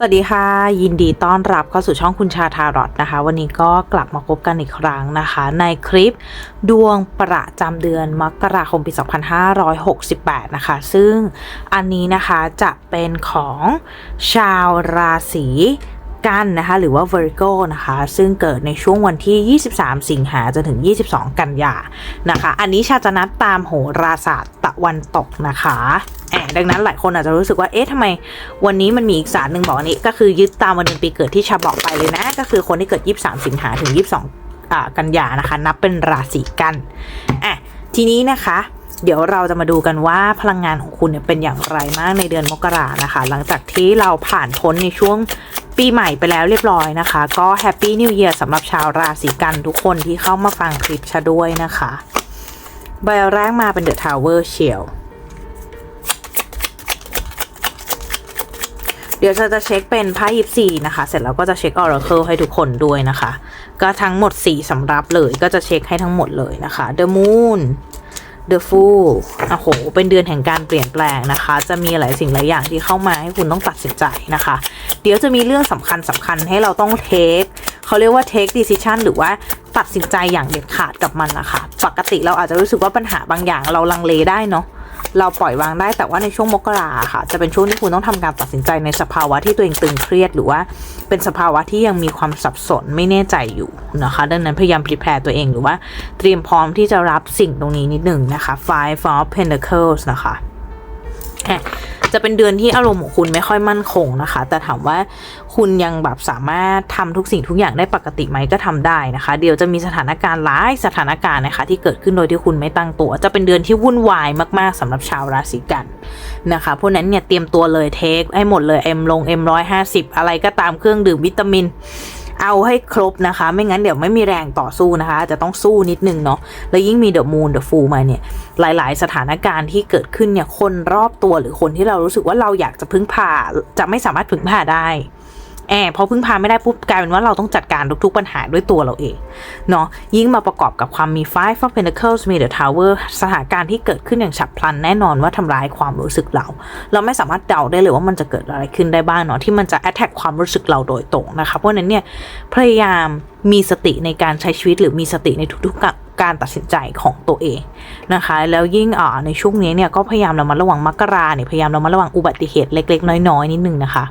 สวัสดีค่ะ ยินดีต้อนรับเข้าสู่ช่องคุณชาทารอตนะคะ วันนี้ก็กลับมาพบกันอีกครั้งนะคะ ในคลิปดวงประจำเดือนมกราคมปี 2568 นะคะ ซึ่งอันนี้นะคะจะเป็นของชาวราศีกันนะคะหรือว่า Virgo นะคะ ซึ่งเกิดในช่วงวันที่ 23 สิงหาจนถึง 22 กันยานะคะ อันนี้ชาจะนัดตามโหราศาสตร์ตะวันตกนะคะ อบดังนั้นหลายคนอาจจะรู้สึกว่า เอ๊ะทำไมวันนี้มันมีอีกศารหนึ่งบอกอันนี้ ก็คือยึดตามวันเดือนปีเกิดที่ชาบอกไปเลยนะ ก็คือคนที่เกิด 23 สิงหาถึง 22อ่ากันยานะคะ นับเป็นราศีกันอะทีนี้นะคะเดี๋ยวเราจะมาดูกันว่าพลังงานของคุณเนี่ยเป็นอย่างไรมากในเดือนมกรานะคะ หลังจากที่เราผ่านพ้นในช่วงปีใหม่ไปแล้วเรียบร้อยนะคะ ก็แฮปปี้นิวเ a ียร์สำหรับชาวราศีกันทุกคนที่เข้ามาฟังคลิปชาด้วยนะคะ ใบแรกมาเป็นเดอะทาวเวอร์เชียล เดี๋ยวจะจะเช็คเป็นไพ่ยิปซีนะคะ เสร็จแล้วก็จะเช็คออร์เคิลให้ทุกคนด้วยนะคะ ก็ทั้งหมด4สำรับเลยก็จะเช็คให้ทั้งหมดเลยนะคะ The Moon The Fool โอ้โห เป็นเดือนแห่งการเปลี่ยนแปลงนะคะ จะมีหลายสิ่งหลายอย่างที่เข้ามาให้คุณต้องตัดสินใจนะคะ เดี๋ยวจะมีเรื่องสำคัญสำคัญให้เราต้องเทค เขาเรียกว่า take decision หรือว่าตัดสินใจอย่างเด็ดขาดกับมันนะคะ ปกติเราอาจจะรู้สึกว่าปัญหาบางอย่างเราลังเลได้เนาะ เราปล่อยวางได้แต่ว่าในช่วงมกราค่ะ จะเป็นช่วงที่คุณต้องทำการตัดสินใจในสภาวะที่ตัวเองตึงเครียดหรือว่าเป็นสภาวะที่ยังมีความสับสนไม่แน่ใจอยู่นะคะ ดังนั้นพยายามพรีแพร์ตัวเองหรือว่าเตรียมพร้อมที่จะรับสิ่งตรงนี้นิดหนึ่งนะคะ Five of Pentacles นะคะอะ จะเป็นเดือนที่อารมณ์ของคุณไม่ค่อยมั่นคงนะคะ แต่ถามว่าคุณยังแบบสามารถทำทุกสิ่งทุกอย่างได้ปกติไหมก็ทำได้นะคะ เดี๋ยวจะมีสถานการณ์หลายสถานการณ์นะคะ ที่เกิดขึ้นโดยที่คุณไม่ตั้งตัว จะเป็นเดือนที่วุ่นวายมากๆสำหรับชาวราศีกันนะคะเพราะนั้นเนี่ยเตรียมตัวเลยเทคให้หมดเลยเอ็มลงเอ็มร้อยห้าสิบอะไรก็ตามเครื่องดื่มวิตามิน เอาให้ครบนะคะ ไม่งั้นเดี๋ยวไม่มีแรงต่อสู้นะคะ จะต้องสู้นิดนึงเนาะแล้วยิ่งมีเดอะมูนเดอะฟูมาเนี่ยหลาย ๆ สถานการณ์ที่เกิดขึ้นเนี่ยคนรอบตัวหรือคนที่เรารู้สึกว่าเราอยากจะพึ่งพาจะไม่สามารถพึ่งพาได้ แอบพอพึ่งพาไม่ได้ปุ๊บกลายเป็นว่าเราต้องจัดการทุกๆปัญหาด้วยตัวเราเองเนาะยิ่งมาประกอบกับความมี Five of Pentacles มี The Tower สถานการณ์ที่เกิดขึ้นอย่างฉับพลันแน่นอนว่าทำร้ายความรู้สึกเรา เราไม่สามารถเดาได้เลยว่ามันจะเกิดอะไรขึ้นได้บ้างเนาะที่มันจะ attack ความรู้สึกเราโดยตรงนะคะเพราะนั้นเนี่ยพยายามมีสติในการใช้ชีวิตหรือมีสติในทุกๆการตัดสินใจของตัวเองนะคะ แล้วยิ่งอ่าในช่วงนี้เนี่ยก็พยายามเรามาระวังมกราเนี่ยพยายามเรามาระวังอุบัติเหตุเล็ก ๆ น้อยๆนิดนึงนะคะ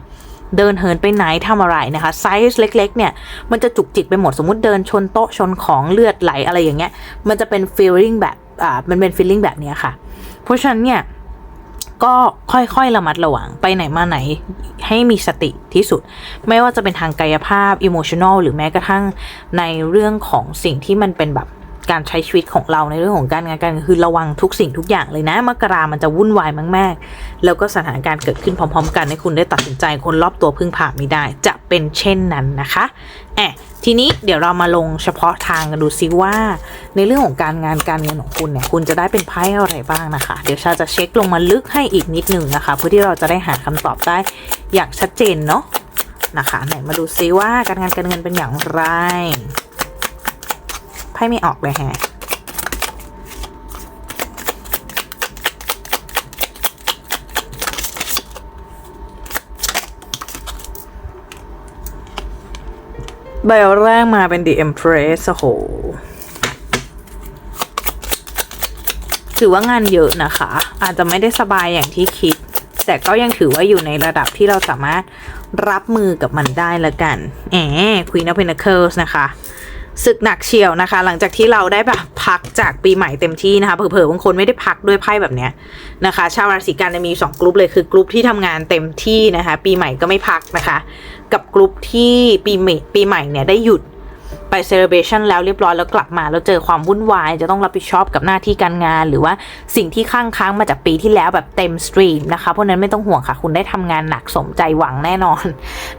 เดินเหินไปไหนทำอะไรนะคะไซส์เล็ก ๆ เนี่ย มันจะจุกจิกไปหมดสมมติเดินชนโต๊ะชนของเลือดไหลอะไรอย่างเงี้ย มันจะเป็น feeling แบบอ่ามันเป็น feeling แบบเนี้ยค่ะ เพราะฉะนั้นเนี่ยก็ค่อยๆระมัดระวังไปไหนมาไหนให้มีสติที่สุด ไม่ว่าจะเป็นทางกายภาพอิโมชัน a ลหรือแม้กระทั่งในเรื่องของสิ่งที่มันเป็นแบบ การใช้ชีวิตของเราในเรื่องของการงานการเงินคือระวังทุกสิ่งทุกอย่างเลยนะมกรามันจะวุ่นวายมาก ๆ แล้วก็สถานการณ์เกิดขึ้นพร้อม ๆ กันให้คุณได้ตัดสินใจคนรอบตัวพึ่งพาไม่ได้ จะเป็นเช่นนั้นนะคะแอะทีนี้เดี๋ยวเรามาลงเฉพาะทางกันดูซิว่า ในเรื่องของการงานการเงินของคุณเนี่ยคุณจะได้เป็นไพ่อะไรบ้างนะคะ เดี๋ยวชาจะเช็คลงมาลึกให้อีกนิดหนึ่งนะคะ เพื่อที่เราจะได้หาคำตอบได้อย่างชัดเจนเนาะนะคะไหนมาดูซิว่าการงานการเงินเป็นอย่างไร ไพ่ไม่ออกเลยแฮะใบแรกมาเป็น The Empress โอ้โหถือว่างานเยอะนะคะ อาจจะไม่ได้สบายอย่างที่คิด แต่ก็ยังถือว่าอยู่ในระดับที่เราสามารถรับมือกับมันได้ละกันแหม Queen of Pentacles นะคะ ศึกหนักเชียวนะคะ หลังจากที่เราได้แบบพักจากปีใหม่เต็มที่นะคะเผลอๆบางคนไม่ได้พักด้วยไพ่แบบเนี้ยนะคะ ชาวราศีกันจะมีสองกลุ่มเลยคือกลุ่มที่ทำงานเต็มที่นะคะ ปีใหม่ก็ไม่พักนะคะ กับกลุ่มที่ปีใหม่ปีใหม่เนี่ยได้หยุด ไปเซเลบรชันแล้วเรียบร้อยแล้วกลับมาแล้วเจอความวุ่นวาย จะต้องรับผิดชอบกับหน้าที่การงาน หรือว่าสิ่งที่ค้างค้างมาจากปีที่แล้วแบบเต็มสตรีมนะคะเพราะนั้นไม่ต้องห่วงค่ะ คุณได้ทำงานหนักสมใจหวังแน่นอน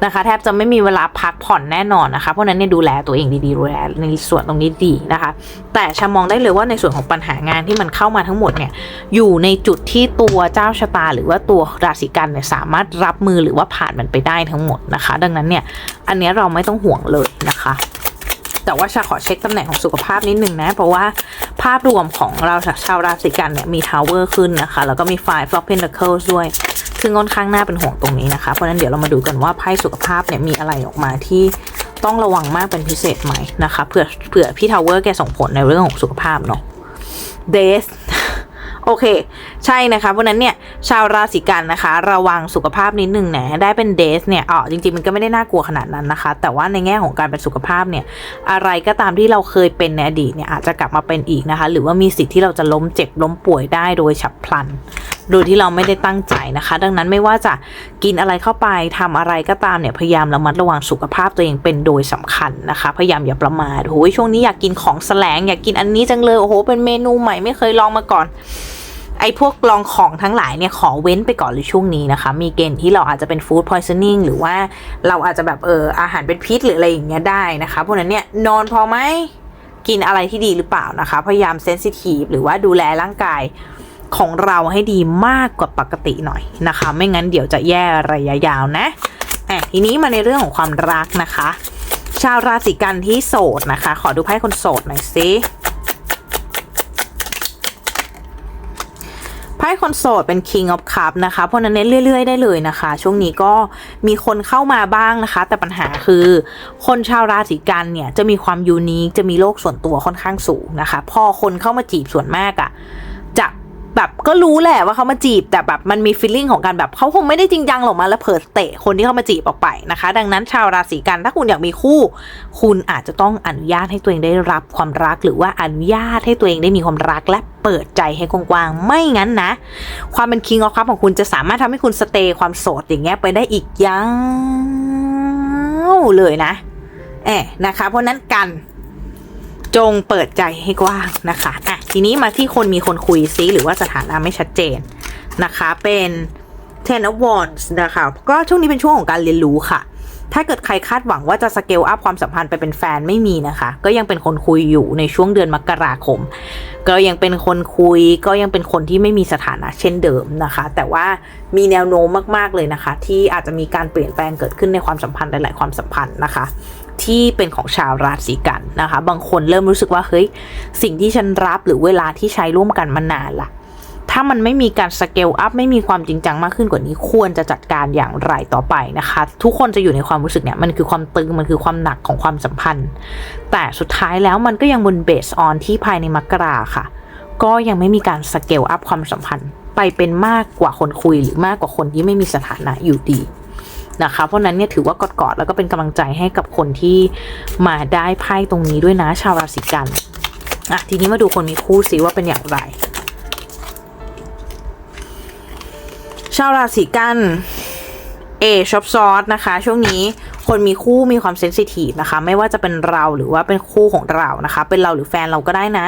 นะคะ แทบจะไม่มีเวลาพักผ่อนแน่นอนนะคะ เพราะนั้นเนี่ยดูแลตัวเองดีๆดูแลในส่วนตรงนี้ดีนะคะ แต่ชามองได้เลยว่าในส่วนของปัญหางานที่มันเข้ามาทั้งหมดเนี่ยอยู่ในจุดที่ตัวเจ้าชะตา หรือว่าตัวราศีกันเนี่ยสามารถรับมือหรือว่าผ่านมันไปได้ทั้งหมดนะคะ ดังนั้นเนี่ยอันนี้เราไม่ต้องห่วงเลยนะคะ แต่ว่าชาขอเช็คตำแหน่งของสุขภาพนิดนึงนะ เพราะว่าภาพรวมของเราชาวราศีกันเนี่ยมีทาวเวอร์ขึ้นนะคะ แล้วก็มีไฟฟล็อกเพนเดอร์เคิลด้วย ซึ่งค่อนข้างน่าเป็นห่วงตรงนี้นะคะ เพราะนั้นเดี๋ยวเรามาดูกันว่าไพ่สุขภาพเนี่ยมีอะไรออกมาที่ต้องระวังมากเป็นพิเศษไหมนะคะเผื่อเผื่อพี่ทาวเวอร์แกส่งผลในเรื่องของสุขภาพเนาะเดส โอเค ใช่นะคะ เพราะนั้นเนี่ยชาวราศีกันนะคะ ระวังสุขภาพนิดหนึ่งนะได้เป็นเดสเนี่ยอ๋อจริงๆมันก็ไม่ได้น่ากลัวขนาดนั้นนะคะ แต่ว่าในแง่ของการเป็นสุขภาพเนี่ยอะไรก็ตามที่เราเคยเป็นในอดีตเนี่ยอาจจะกลับมาเป็นอีกนะคะ หรือว่ามีสิทธิ์ที่เราจะล้มเจ็บล้มป่วยได้โดยฉับพลันโดยที่เราไม่ได้ตั้งใจนะคะ ดังนั้นไม่ว่าจะกินอะไรเข้าไปทำอะไรก็ตามเนี่ยพยายามระมัดระวังสุขภาพตัวเองเป็นโดยสำคัญนะคะ พยายามอย่าประมาทโอ้ยช่วงนี้อยากกินของแสลงอยากกินอันนี้จังเลยโอ้โหเป็นเมนูใหม่ไม่เคยลองมาก่อน ไอ้พวกลองของทั้งหลายเนี่ยขอเว้นไปก่อนเลยช่วงนี้นะคะ มีเกณฑ์ที่เราอาจจะเป็นฟู้ดพอยซ์นิ่งหรือว่าเราอาจจะแบบเอออาหารเป็นพิษหรืออะไรอย่างเงี้ยได้นะคะพราะฉะนั้นเนี่ยนอนพอไหมกินอะไรที่ดีหรือเปล่านะคะ พยายามเซนซิทีฟหรือว่าดูแลร่างกายของเราให้ดีมากกว่าปกติหน่อยนะคะ ไม่งั้นเดี๋ยวจะแย่ระยะยาวนะอะทีนี้มาในเรื่องของความรักนะคะ ชาวราศีกันที่โสดนะคะ ขอดูไพ่คนโสดหน่อยสิ พ่คนโสดเป็น King of Cup นะคะ เพราะนั้นเน้นเรื่อย ๆ ได้เลยนะคะ ช่วงนี้ก็มีคนเข้ามาบ้างนะคะ แต่ปัญหาคือคนชาวราศีกันเนี่ยจะมีความยูนิคจะมีโลกส่วนตัวค่อนข้างสูงนะคะ พอคนเข้ามาจีบส่วนมากอะ่ะจะ แบบก็รู้แหละว่าเขามาจีบ แต่แบบมันมีฟีลลิ่งของการแบบเขาคงไม่ได้จริงจังหรอกมาแล้วเผลอเตะคนที่เขามาจีบออกไปนะคะ ดังนั้นชาวราศีกันถ้าคุณอยากมีคู่ คุณอาจจะต้องอนุญาตให้ตัวเองได้รับความรัก หรือว่าอนุญาตให้ตัวเองได้มีความรักและเปิดใจให้กว้างๆไม่งั้นนะ ความเป็นคิงออฟคัพของคุณจะสามารถทำให้คุณสเตย์ความโสดอย่างเงี้ยไปได้อีกยาวเลยนะแอบนะคะ เพราะนั้นกัน จงเปิดใจให้กว้างนะคะอะทีนี้มาที่คนมีคนคุยซิหรือว่าสถานะไม่ชัดเจนนะคะ เป็น Ten of Wands นะคะ ก็ช่วงนี้เป็นช่วงของการเรียนรู้ค่ะ ถ้าเกิดใครคาดหวังว่าจะสเกลอัพความสัมพันธ์ไปเป็นแฟนไม่มีนะคะ ก็ยังเป็นคนคุยอยู่ในช่วงเดือนมกราคม ก็ยังเป็นคนคุย ก็ยังเป็นคนที่ไม่มีสถานะเช่นเดิมนะคะ แต่ว่ามีแนวโน้มมากๆเลยนะคะ ที่อาจจะมีการเปลี่ยนแปลงเกิดขึ้นในความสัมพันธ์หลาย ๆ ความสัมพันธ์นะคะ ที่เป็นของชาวราศีกันนะคะ บางคนเริ่มรู้สึกว่าเฮ้ยสิ่งที่ฉันรับหรือเวลาที่ใช้ร่วมกันมานานละถ้ามันไม่มีการสเกลอัพไม่มีความจริงจังมากขึ้นกว่านี้ควรจะจัดการอย่างไรต่อไปนะคะ ทุกคนจะอยู่ในความรู้สึกเนี่ยมันคือความตึงมันคือความหนักของความสัมพันธ์ แต่สุดท้ายแล้วมันก็ยังบนเบสออนที่ภายในมกราค่ะ ก็ยังไม่มีการสเกลอัพความสัมพันธ์ ไปเป็นมากกว่าคนคุยหรือมากกว่าคนที่ไม่มีสถานะอยู่ดี นะคะ เพราะนั้นเนี่ยถือว่ากอดๆแล้วก็เป็นกำลังใจให้กับคนที่มาได้ไพ่ตรงนี้ด้วยนะชาวราศีกันอะทีนี้มาดูคนมีคู่สิว่าเป็นอย่างไร ชาวราศีกันเอชอปซอสนะคะ ช่วงนี้ คนมีคู่มีความเซนซิทีฟนะคะ ไม่ว่าจะเป็นเราหรือว่าเป็นคู่ของเรานะคะ เป็นเราหรือแฟนเราก็ได้นะ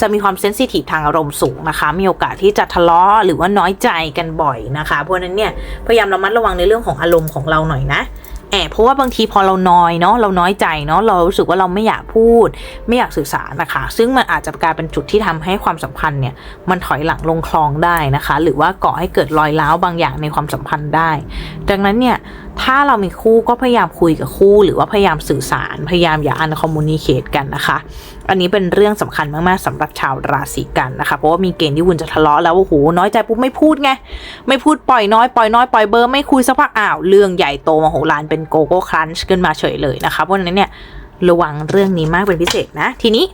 จะมีความเซนซิทีฟทางอารมณ์สูงนะคะ มีโอกาสที่จะทะเลาะหรือว่าน้อยใจกันบ่อยนะคะเพราะนั้นเนี่ยพยายามระมัดระวังในเรื่องของอารมณ์ของเราหน่อยนะแอบเพราะว่าบางทีพอเราน้อยเนาะเราน้อยใจเนาะเรารู้สึกว่าเราไม่อยากพูด ไม่อยากสื่อสารนะคะ ซึ่งมันอาจจะกลายเป็นจุดที่ทำให้ความสัมพันธ์เนี่ยมันถอยหลังลงคลองได้นะคะ หรือว่าก่อให้เกิดรอยร้าวบางอย่างในความสัมพันธ์ได้ ดังนั้นเนี่ย ถ้าเรามีคู่ก็พยายามคุยกับคู่ หรือว่าพยายามสื่อสาร พยายามอย่าอันคอมมูนิเคตกันนะคะ อันนี้เป็นเรื่องสำคัญมากๆสำหรับชาวราศีกันนะคะ เพราะว่ามีเกณฑ์ที่คุณจะทะเลาะแล้วโอ้โหน้อยใจปุ๊บไม่พูดไง ไม่พูดปล่อยน้อยปล่อยน้อยปล่อยเบอร์ไม่คุยสักพักอ้าวเรื่องใหญ่โตมโหฬารเป็นโกโก้ครันช์ขึ้นมาเฉยเลยนะคะ เพราะนั้นเนี่ยระวังเรื่องนี้มากเป็นพิเศษนะ ทีนี้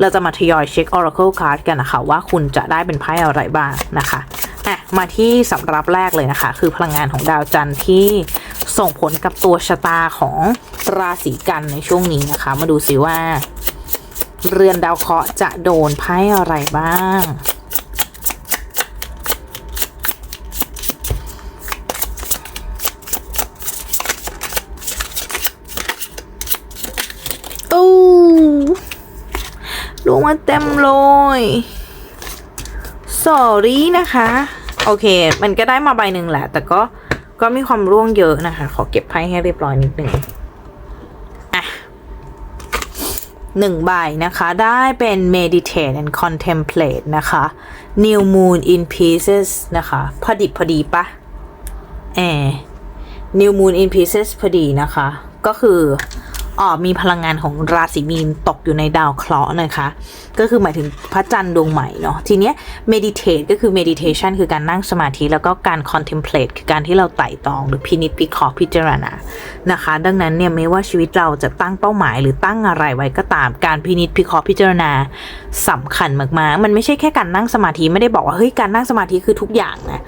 เราจะมาทยอยเช็ค Oracle Card กันนะคะ ว่าคุณจะได้เป็นไพ่อะไรบ้างนะคะ อะมาที่สำรับแรกเลยนะคะ คือพลังงานของดาวจันทร์ที่ส่งผลกับตัวชะตาของราศีกันในช่วงนี้นะคะ มาดูสิว่า เรือนดาวเคราะห์จะโดนไพ่อะไรบ้างตู้ลงมาเต็มเลย สอรี่นะคะ โอเค มันก็ได้มาใบหนึ่งแหละ แต่ก็ก็มีความร่วงเยอะนะคะ ขอเก็บไพ่ให้เรียบร้อยนิดหนึ่งอะหนึ่งใบนะคะ ได้เป็น meditate and contemplate นะคะ new moon in pieces นะคะ พอดิบพอดีปะแอ new moon in pieces พอดีนะคะ ก็คือ มีพลังงานของราศีมีนตกอยู่ในดาวเคราะห์นะคะ ก็คือหมายถึงพระจันทร์ดวงใหม่เนาะทีเนี้ย meditate ก็คือ meditation คือการนั่งสมาธิ แล้วก็การ contemplate คือการที่เราไต่ตรองหรือพินิจพิเคราะห์พิจารณานะคะ ดังนั้นเนี่ยไม่ว่าชีวิตเราจะตั้งเป้าหมายหรือตั้งอะไรไว้ก็ตามการพินิจพิเคราะห์พิจารณาสำคัญมากๆ มันไม่ใช่แค่การนั่งสมาธิไม่ได้บอกว่าเฮ้ยการนั่งสมาธิคือทุกอย่างนะ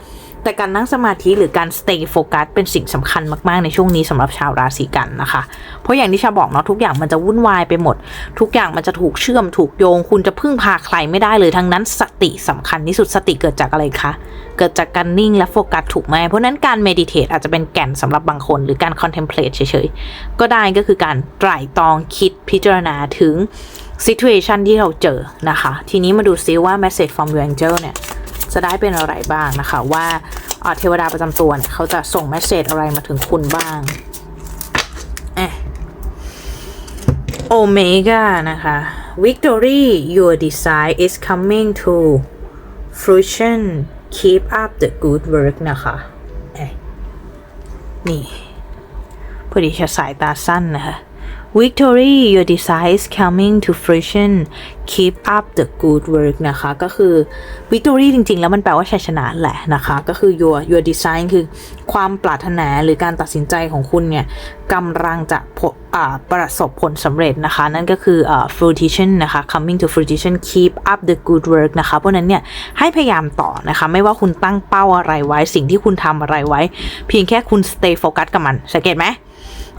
แต่การนั่งสมาธิหรือการ stay focus เป็นสิ่งสำคัญมากๆในช่วงนี้สำหรับชาวราศีกันนะคะ เพราะอย่างที่ชาบอกเนาะทุกอย่างมันจะวุ่นวายไปหมด ทุกอย่างมันจะถูกเชื่อมถูกโยง คุณจะพึ่งพาใครไม่ได้เลยทั้งนั้นสติสำคัญที่สุดสติเกิดจากอะไรคะเกิดจากการนิ่งและโฟกัสถูกไหมเพราะนั้นการ meditate อาจจะเป็นแก่นสำหรับบางคน หรือการ contemplate เฉยๆ ก็ได้ก็คือการไตร่ตรองคิดพิจารณาถึง situation ที่เราเจอนะคะ ทีนี้มาดูซิว่า message from your angel เนี่ย จะได้เป็นอะไรบ้างนะคะ ว่าเทวดาประจำตัวเนี่ยเขาจะส่งเมสเซจอะไรมาถึงคุณบ้างโอเมก้านะคะ Victory your desire is coming to fruition keep up the good work นะคะเอ๊ะนี่พอดีจะสายตาสั้นนะคะ Victory your desires coming to fruition keep up the good work นะคะ ก็คือ Victory จริง ๆ แล้วมันแปลว่าชัยชนะแหละนะคะ ก็คือ your your design คือความปรารถนาหรือการตัดสินใจของคุณเนี่ยกำลังจะประสบผลสำเร็จนะคะ นั่นก็คืออ่า fruition นะคะ coming to fruition keep up the good work นะคะเพราะนั้นเนี่ยให้พยายามต่อนะคะ ไม่ว่าคุณตั้งเป้าอะไรไว้สิ่งที่คุณทำอะไรไว้ เพียงแค่คุณ stay focus กับมันสังเกตไหม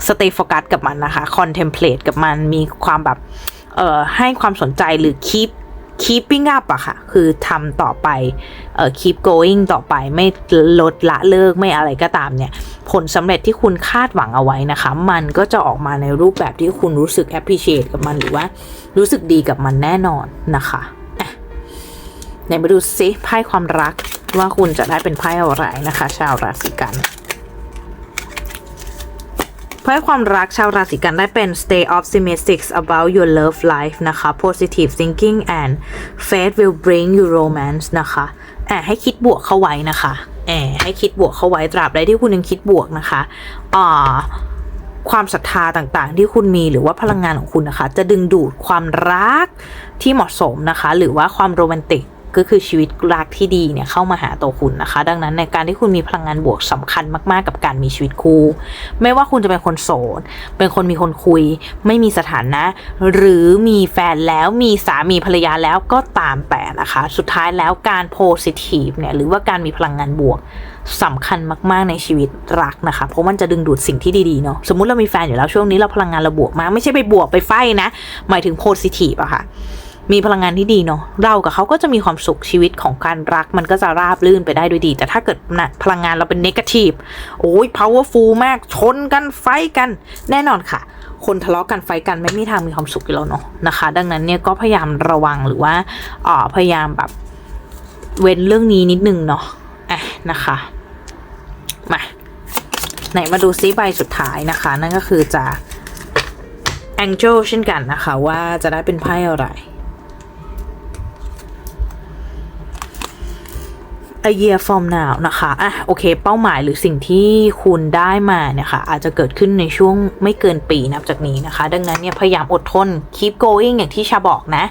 stay focus กับมันนะคะ contemplate กับมันมีความแบบเอ่อให้ความสนใจหรือ keep keeping up อะค่ะ คือทำต่อไปเอ่อ keep going ต่อไปไม่ลดละเลิกไม่อะไรก็ตามเนี่ย ผลสำเร็จที่คุณคาดหวังเอาไว้นะคะ มันก็จะออกมาในรูปแบบที่คุณรู้สึก appreciate กับมันหรือว่ารู้สึกดีกับมันแน่นอนนะคะอะไหนมาดูซิไพ่ความรักว่าคุณจะได้เป็นไพ่อะไรนะคะ ชาวราศีกัน ไพ่อความรักชาวราศีกันได้เป็น stay optimistic about your love life นะคะ positive thinking and faith will bring you romance นะคะแอบให้คิดบวกเข้าไว้นะคะแอบให้คิดบวกเข้าไว้ตราบใดที่คุณยังคิดบวกนะคะอ่าความศรัทธาต่างๆ ที่คุณมีหรือว่าพลังงานของคุณนะคะ จะดึงดูดความรักที่เหมาะสมนะคะ หรือว่าความโรแมนติก ก็คือชีวิตรักที่ดีเนี่ยเข้ามาหาตัวคุณนะคะ ดังนั้นในการที่คุณมีพลังงานบวกสำคัญมากๆ กับการมีชีวิตคู่ ไม่ว่าคุณจะเป็นคนโสด เป็นคนมีคนคุย ไม่มีสถานะ หรือมีแฟนแล้วมีสามีภรรยาแล้วก็ตามแต่นะคะ สุดท้ายแล้วการโพสิทีฟเนี่ยหรือว่าการมีพลังงานบวกสำคัญมาก ๆ ในชีวิตรักนะคะ เพราะมันจะดึงดูดสิ่งที่ดีๆเนาะสมมติเรามีแฟนอยู่แล้วช่วงนี้เราพลังงานเราบวกมากไม่ใช่ไปบวกไปไฟนะ หมายถึงโพสิทีฟอะค่ะ มีพลังงานที่ดีเนาะเรากับเขาก็จะมีความสุขชีวิตของการรัก มันก็จะราบลื่นไปได้ด้วยดี แต่ถ้าเกิดนะพลังงานเราเป็นเนกาทีฟโอ้ย powerful มากชนกันไฟกันแน่นอนค่ะ คนทะเลาะกันไฟกันไม่มีทางมีความสุขอยู่แล้วเนาะนะคะ ดังนั้นเนี่ยก็พยายามระวังหรือว่าอ่าพยายามแบบเว้นเรื่องนี้นิดนึงเนาะอะนะคะมาไหนมาดูซิใบสุดท้ายนะคะ นั่นก็คือจะ Angel เช่นกันนะคะ ว่าจะได้เป็นไพ่อะไร A year from now นะคะอะโอเค เป้าหมายหรือสิ่งที่คุณได้มาเนี่ยค่ะอาจจะเกิดขึ้นในช่วงไม่เกินปีนับจากนี้นะคะ ดังนั้นเนี่ยพยายามอดทน keep going อย่างที่ชาบอกนะ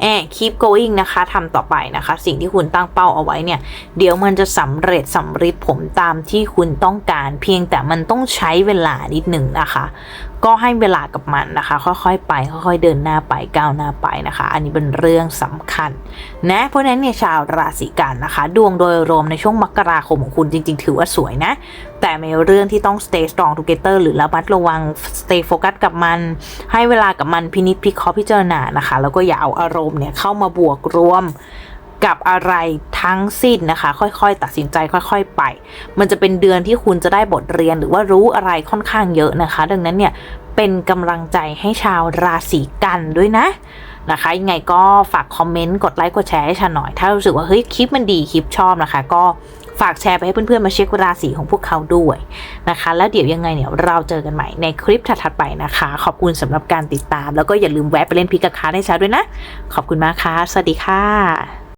แอบ keep going นะคะทำต่อไปนะคะ สิ่งที่คุณตั้งเป้าเอาไว้เนี่ย เดี๋ยวมันจะสำเร็จสำฤทธิ์ผลตามที่คุณต้องการ เพียงแต่มันต้องใช้เวลานิดหนึ่งนะคะ ก็ให้เวลากับมันนะคะ ค่อยๆ ไป ค่อยๆ เดินหน้าไปก้าวหน้าไปนะคะ อันนี้เป็นเรื่องสำคัญนะเพราะฉะนั้นเนี่ยชาวราศีกันนะคะ ดวงโดยรวมในช่วงมกราคมของคุณจริง ๆ ถือว่าสวยนะ แต่มีเรื่องที่ต้อง stay strong together หรือระมัดระวัง stay focus กับมัน ให้เวลากับมันพินิจพิเคราะห์พิจารณานะคะ แล้วก็อย่าเอาอารมณ์เนี่ยเข้ามาบวกรวมกับอะไรทั้งสิ้นนะคะ ค่อยๆ ตัดสินใจค่อย ๆ ไป มันจะเป็นเดือนที่คุณจะได้บทเรียนหรือว่ารู้อะไรค่อนข้างเยอะนะคะ ดังนั้นเนี่ยเป็นกำลังใจให้ชาวราศีกันด้วยนะนะคะยังไงก็ฝากคอมเมนต์กดไลค์กดแชร์ให้ฉันหน่อย ถ้ารู้สึกว่าเฮ้ยคลิปมันดีคลิปชอบนะคะ ก็ ฝากแชร์ไปให้เพื่อนๆมาเช็คราศีของพวกเขาด้วยนะคะ แล้วเดี๋ยวยังไงเนี่ยเราเจอกันใหม่ในคลิปถัดๆไปนะคะ ขอบคุณสำหรับการติดตาม แล้วก็อย่าลืมแวะไปเล่นพิกาคาร์ดให้าด้วยนะ ขอบคุณมากค่ะ สวัสดีค่ะ